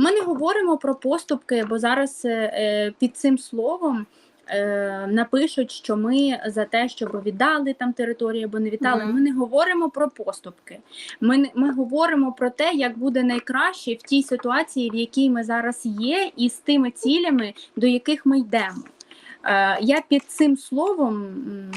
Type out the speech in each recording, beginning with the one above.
Ми не говоримо про поступки, бо зараз е, е, під цим словом е, напишуть, що ми за те, щоб віддали там територію або не віддали. Ми не говоримо про поступки. Ми, ми говоримо про те, як буде найкраще в тій ситуації, в якій ми зараз є, і з тими цілями, до яких ми йдемо. Е, Я під цим словом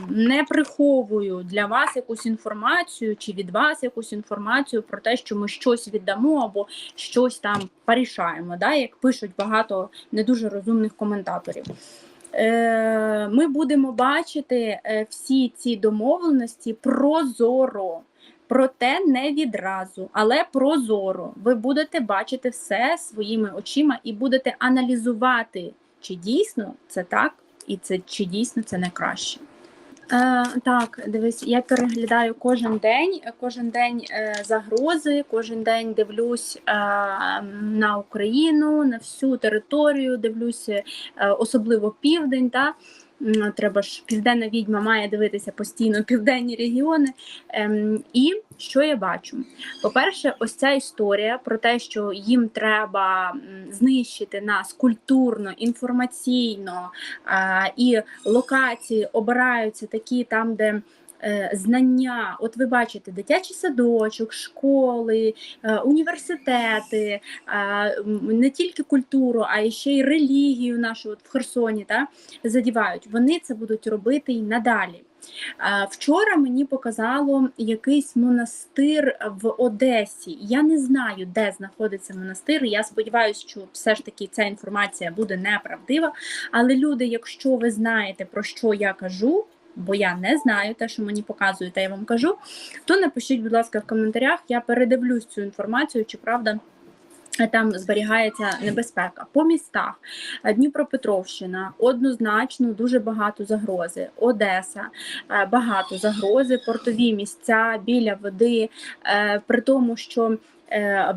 не приховую для вас якусь інформацію чи від вас якусь інформацію про те, що ми щось віддамо або щось там порішаємо, да, як пишуть багато не дуже розумних коментаторів. Е, Ми будемо бачити е, всі ці домовленості прозоро. Проте не відразу, але прозоро. Ви будете бачити все своїми очима і будете аналізувати, чи дійсно це так, і це чи дійсно це не краще. Е, так, дивись, я переглядаю кожен день, кожен день е, загрози, кожен день дивлюсь е, на Україну, на всю територію, дивлюся, е, особливо південь. Та? Треба ж південна відьма має дивитися постійно південні регіони. Ем, і що я бачу? По-перше, ось ця історія про те, що їм треба знищити нас культурно, інформаційно е, і локації обираються такі там, де. Е, Знання, от ви бачите, дитячий садочок, школи, е, університети, е, не тільки культуру, а ще й релігію нашу от в Херсоні та, задівають. Вони це будуть робити і надалі. Вчора мені показало якийсь монастир в Одесі. Я не знаю, де знаходиться монастир. Я сподіваюся, що все ж таки ця інформація буде неправдива. Але люди, якщо ви знаєте про що я кажу, бо я не знаю те, що мені показують, та я вам кажу, то напишіть, будь ласка, в коментарях. Я передивлюсь цю інформацію, чи правда. Там зберігається небезпека по містах. Е, Дніпропетровщина однозначно дуже багато загрози. Одеса е, багато загрози, портові місця біля води, е, при тому, що е,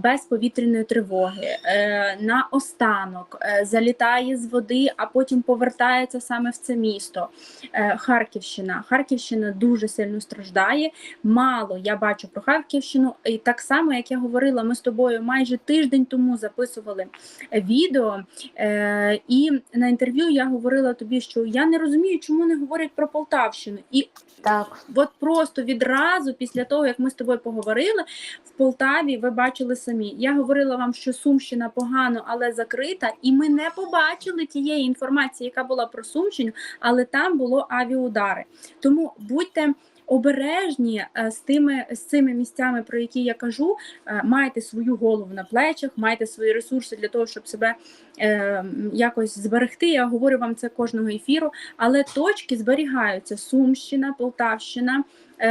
без повітряної тривоги е, на останок е, залітає з води, а потім повертається саме в це місто. Е, Харківщина. Харківщина дуже сильно страждає. Мало я бачу про Харківщину, і так само, як я говорила, ми з тобою майже тиждень тому записували відео, е, і на інтерв'ю я говорила тобі, що я не розумію, чому не говорять про Полтавщину. І Так, От просто відразу після того, як ми з тобою поговорили, в Полтаві ви бачили самі. Я говорила вам, що Сумщина погано, але закрита, і ми не побачили тієї інформації, яка була про Сумщину, але там було авіаудари. Тому будьте. Обережні е, з тими з цими місцями, про які я кажу, е, майте свою голову на плечах, майте свої ресурси для того, щоб себе е, якось зберегти. Я говорю вам це кожного ефіру, але точки зберігаються: Сумщина, Полтавщина,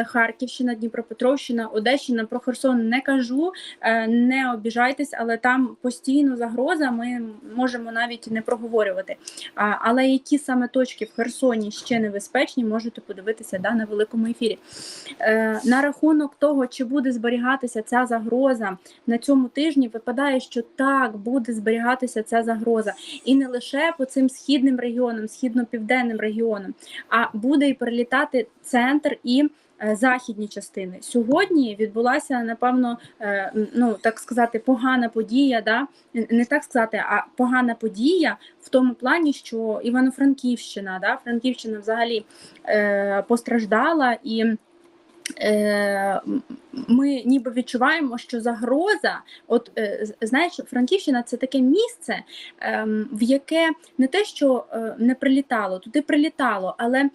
Харківщина, Дніпропетровщина, Одещина. Про Херсон не кажу, е, не обіжайтесь, але там постійно загроза. Ми можемо навіть не проговорювати. Але які саме точки в Херсоні ще небезпечні, можете подивитися да, на великому ефірі. Е, На рахунок того, чи буде зберігатися ця загроза на цьому тижні, випадає, що так буде зберігатися ця загроза, і не лише по цим східним регіонам, східно-південним регіонам, а буде і перелітати центр і. Е, Західні частини сьогодні відбулася напевно, е, ну так сказати, погана подія. Да? Не так сказати, а погана подія в тому плані, що Івано-Франківщина, да? Франківщина взагалі е, постраждала і. Ми ніби відчуваємо, що загроза, от знаєш, Франківщина це таке місце, ем, в яке не те, що не прилітало, туди прилітало, але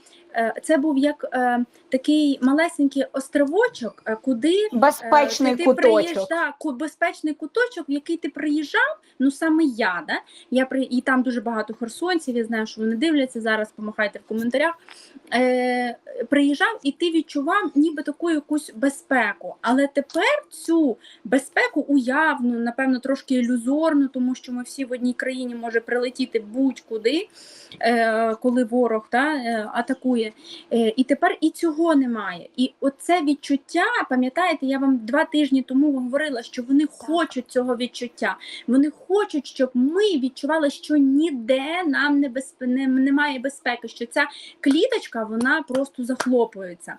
це був як е, такий малесенький островочок, е, куди безпечний Е, ти, куточок. Ку- безпечний куточок, в який ти приїжджав, ну саме я, да? я при... і там дуже багато херсонців, я знаю, що вони дивляться зараз, помахайте в коментарях. Е, приїжджав і ти відчував ніби таку якусь безпеку. Але тепер цю безпеку уявну, напевно, трошки ілюзорну, тому що ми всі в одній країні може прилетіти будь-куди, е, коли ворог та, е, атакує. Е, і тепер і цього немає. І оце відчуття, пам'ятаєте, я вам два тижні тому говорила, що вони хочуть цього відчуття. Вони хочуть, щоб ми відчували, що ніде нам не безпе... немає безпеки, що ця кліточка вона просто захлопується.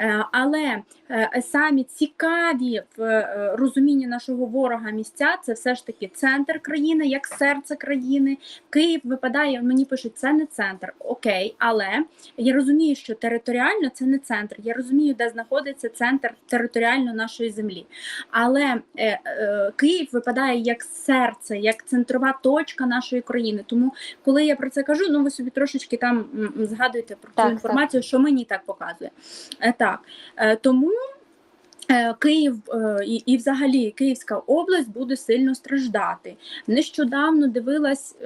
Е, Але е, самі цікаві в е, розумінні нашого ворога місця це все ж таки центр країни, як серце країни. Київ випадає, мені пишуть, це не центр. Окей, але я розумію, що територіально це не центр. Я розумію, де знаходиться центр територіально нашої землі. Але е, е, Київ випадає як серце, як центрова точка нашої країни. Тому, коли я про це кажу, ну ви собі трошечки там згадуєте про Так, цю так. інформацію, що мені так показує. Е, так, е, тому. е, Київ е, і, і взагалі Київська область буде сильно страждати. Нещодавно дивилась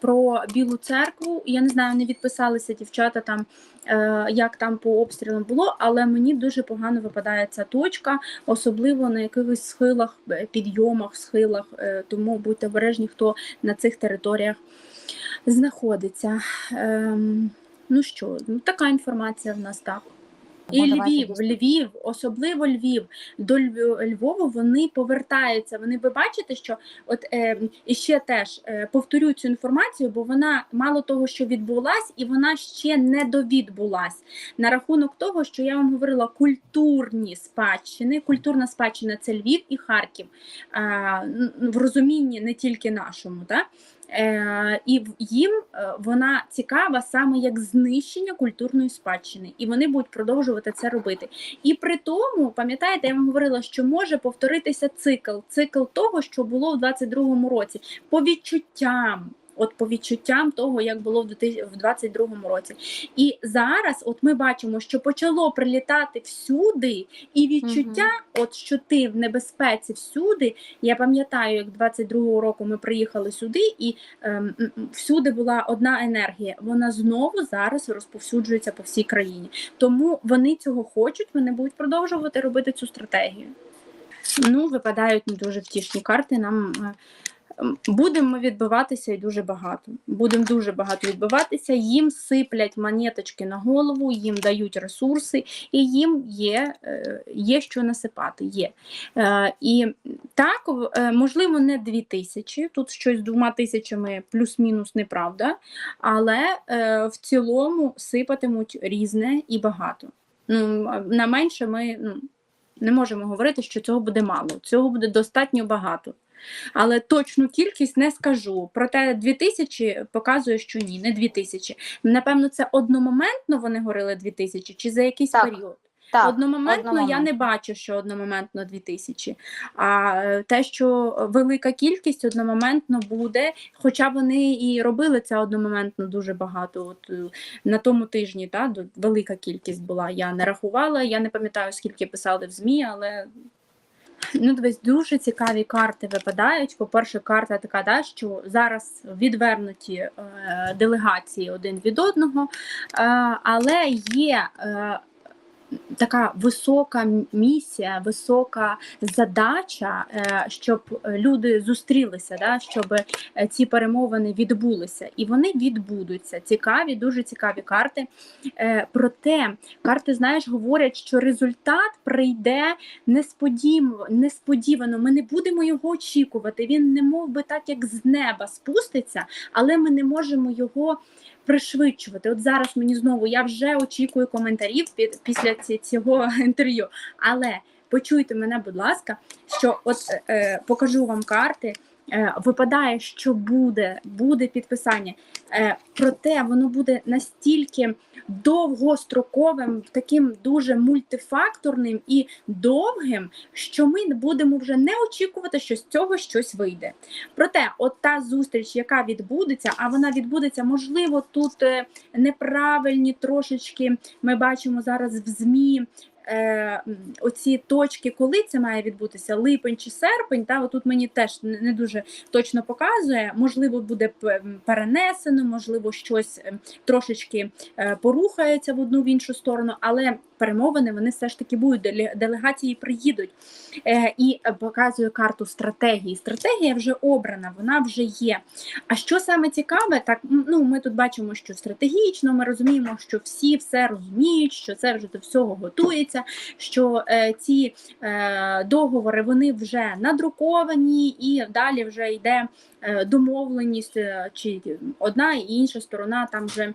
про Білу церкву. Я не знаю, не відписалися дівчата там, як там по обстрілам було, але мені дуже погано випадає ця точка, особливо на якихось схилах, підйомах, схилах. Тому будьте обережні, хто на цих територіях знаходиться. Ем, ну що, ну така інформація в нас так. І Бо Львів. Львів, особливо Львів. До Львова вони повертаються. Вони ви бачите, що от е, і ще теж е, повторю цю інформацію, бо вона мало того, що відбулась, і вона ще не довідбулась на рахунок того, що я вам говорила, культурні спадщини. Культурна спадщина це Львів і Харків н- в розумінні не тільки нашому, так? Е, і їм е, вона цікава саме як знищення культурної спадщини, і вони будуть продовжувати це робити. І при тому, пам'ятаєте, я вам говорила, що може повторитися цикл, цикл того, що було в 22-му році, по відчуттям. От по відчуттям того, як було в 2000 в 22-му році, і зараз, от ми бачимо, що почало прилітати всюди, і відчуття, от що ти в небезпеці всюди. Я пам'ятаю, як 22-го року ми приїхали сюди, і ем, всюди була одна енергія. Вона знову зараз розповсюджується по всій країні. Тому вони цього хочуть, вони будуть продовжувати робити цю стратегію. Ну, випадають не дуже втішні карти. Нам будемо відбиватися і дуже багато. Будемо дуже багато відбиватися. Їм сиплять монеточки на голову, їм дають ресурси, і їм є, е, є що насипати. Є. Е, І так, е, можливо, не дві тисячі. Тут щось з двома тисячами плюс-мінус неправда, але в цілому сипатимуть різне і багато. Ну, на менше ми ну, не можемо говорити, що цього буде мало. Цього буде достатньо багато. Але точну кількість не скажу. Проте 2000 показує, що ні, не 2000. Напевно, це одномоментно вони говорили 2000 чи за якийсь Так, період. Так, одномоментно, я не бачу, що одномоментно 2000. А е, те, що велика кількість одномоментно буде, хоча вони і робили це одномоментно дуже багато. От е, на тому тижні та, велика кількість була. Я не рахувала, я не пам'ятаю, скільки писали в ЗМІ, але. Ну, дивись, дуже цікаві карти випадають. По-перше, карта така, да, що зараз відвернуті е, делегації один від одного, е, але є е, така висока місія, висока задача, е, щоб люди зустрілися, да, щоб е, ці перемовини відбулися, і вони відбудуться. Цікаві, дуже цікаві карти. Е, Проте карти, знаєш, говорять, що результат прийде несподівано. Ми не будемо його очікувати. Він не мов би так, як з неба спуститься, але ми не можемо його пришвидшувати. От зараз мені знову я вже очікую коментарів під після цього інтерв'ю. Але почуйте мене, будь ласка, що от е, покажу вам карти. Е, випадає, що буде, буде підписання. Е, проте воно буде настільки довгостроковим, таким дуже мультифакторним і довгим, що ми будемо вже не очікувати, що з цього щось вийде. Проте, от та зустріч, яка відбудеться, а вона відбудеться, можливо, тут е, неправильні трошечки. Ми бачимо зараз в ЗМІ. Е, оці точки, коли це має відбутися, липень чи серпень, та отут мені теж не дуже точно показує. Можливо, буде перенесено, можливо, щось ем, трошечки е, порухається в одну в іншу сторону, але перемовини вони все ж таки будуть, делегації приїдуть. Е, і показує карту стратегії. Стратегія вже обрана, вона вже є. А що саме цікаве, так ну ми тут бачимо, що стратегічно ми розуміємо, що всі все розуміють, що це вже до всього готується, що е, ці е, договори вони вже надруковані, і далі вже йде е, домовленість, е, чи одна і інша сторона там вже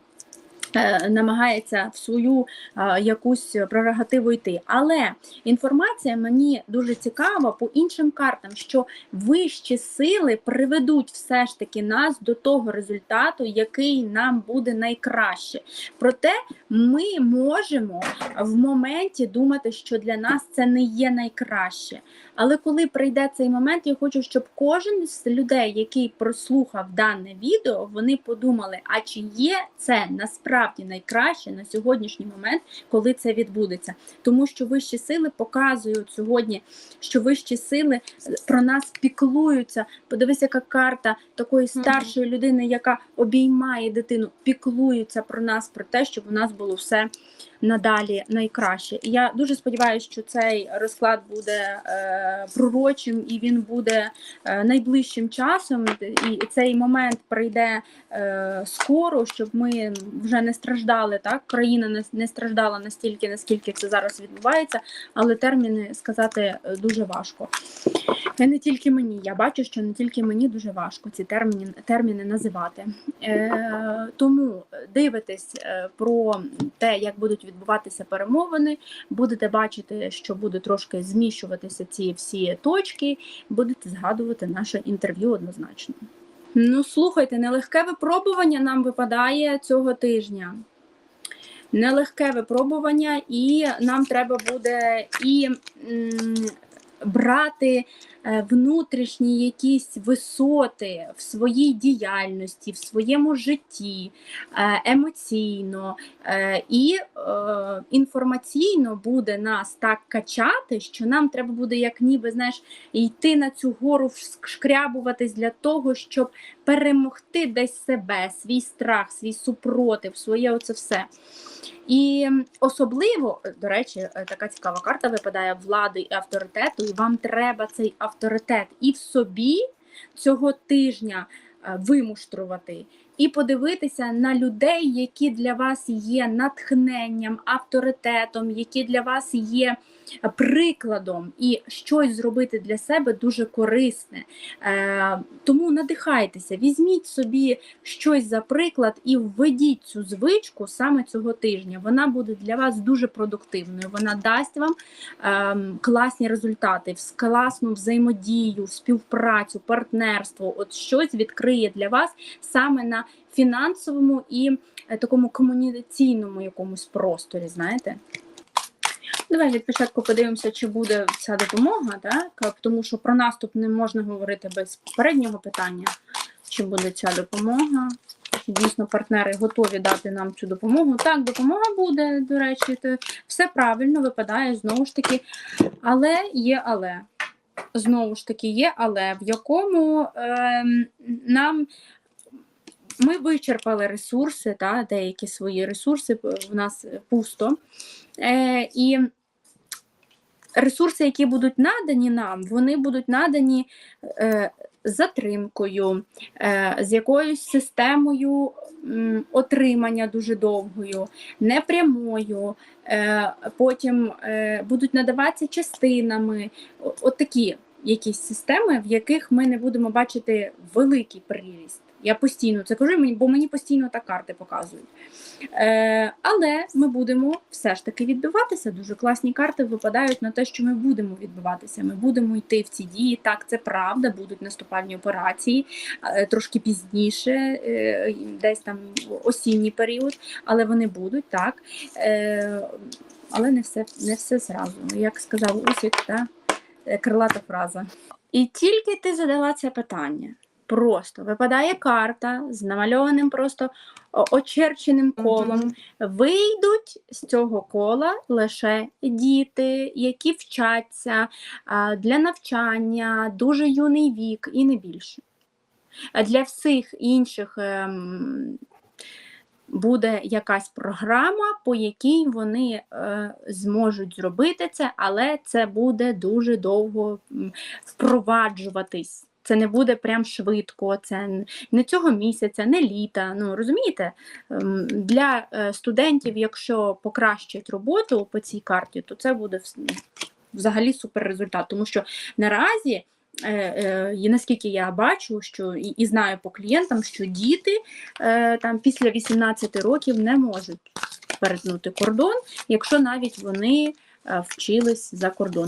намагається в свою е, якусь прерогативу йти. Але інформація мені дуже цікава по іншим картам, що вищі сили приведуть все ж таки нас до того результату, який нам буде найкраще. Проте ми можемо в моменті думати, що для нас це не є найкраще. Але коли прийде цей момент, я хочу, щоб кожен з людей, який прослухав дане відео, вони подумали, а чи є це насправді найкраще на сьогоднішній момент, коли це відбудеться. Тому що вищі сили показують сьогодні, що вищі сили про нас піклуються. Подивись, яка карта такої старшої людини, яка обіймає дитину, піклується про нас, про те, щоб у нас було все надалі найкраще. І я дуже сподіваюся, що цей розклад буде е, пророчим і він буде е, найближчим часом. І цей момент прийде е, скоро, щоб ми вже не страждали. Так, країна не, не страждала настільки, наскільки це зараз відбувається, але терміни сказати е, дуже важко. І не тільки мені. Я бачу, що не тільки мені дуже важко ці терміни терміни називати. Е, Тому дивитесь е, про те, як будуть відбуватися перемовини, будете бачити, що буде трошки зміщуватися ці всі точки, будете згадувати наше інтерв'ю однозначно. Ну, слухайте, нелегке випробування нам випадає цього тижня. Нелегке випробування, і нам треба буде і м, брати внутрішні якісь висоти в своїй діяльності, в своєму житті е, емоційно е, і інформаційно буде нас так качати, що нам треба буде, як ніби знаєш, йти на цю гору, шкрябуватись для того, щоб перемогти десь себе, свій страх, свій супротив, своє оце все. І особливо, до речі, така цікава карта випадає влади і авторитету, і вам треба цей авторитет і в собі цього тижня вимуштрувати, і подивитися на людей, які для вас є натхненням, авторитетом, які для вас є прикладом, і щось зробити для себе дуже корисне. Е, Тому надихайтеся, візьміть собі щось за приклад і введіть цю звичку саме цього тижня. Вона буде для вас дуже продуктивною. Вона дасть вам е, класні результати, класну взаємодію, співпрацю, партнерство. От щось відкриє для вас саме на фінансовому і е, такому комунікаційному якомусь просторі, знаєте. Давай від початку подивимося, чи буде ця допомога, так? тому що про наступ не можна говорити без попереднього питання, чи буде ця допомога. Дійсно партнери готові дати нам цю допомогу. Так, допомога буде, до речі, це все правильно випадає знову ж таки. Але є але. Знову ж таки, є але, в якому е, нам ми вичерпали ресурси, та, деякі свої ресурси в нас пусто. Е, І ресурси, які будуть надані нам, вони будуть надані е, затримкою, е, з якоюсь системою м, отримання дуже довгою, непрямою, е, потім е, будуть надаватися частинами. От такі якісь системи, в яких ми не будемо бачити великий приріст. Я постійно це кажу, бо мені постійно так карти показують. Е, Але ми будемо все ж таки відбиватися. Дуже класні карти випадають на те, що ми будемо відбиватися. Ми будемо йти в ці дії. Так, це правда, будуть наступальні операції е, трошки пізніше, е, десь там осінній період, але вони будуть так. Е, Але не все не все зразу. Як сказав Усік, та е, крилата фраза. І тільки ти задала це питання. Просто випадає карта з намальованим просто очерченим колом. Mm -hmm. Вийдуть з цього кола лише діти, які вчаться для навчання, дуже юний вік і не більше. Для всіх інших ем, буде якась програма, по якій вони е, зможуть зробити це, але це буде дуже довго впроваджуватись. Це не буде прям швидко, це не цього місяця, не літа. Ну розумієте, ем, для е, студентів, якщо покращать роботу по цій карті, то це буде взагалі супер результат. Тому що наразі е, е, і наскільки я бачу, що і, і знаю по клієнтам, що діти е, там після 18 років не можуть перетнути кордон, якщо навіть вони вчились за кордоном.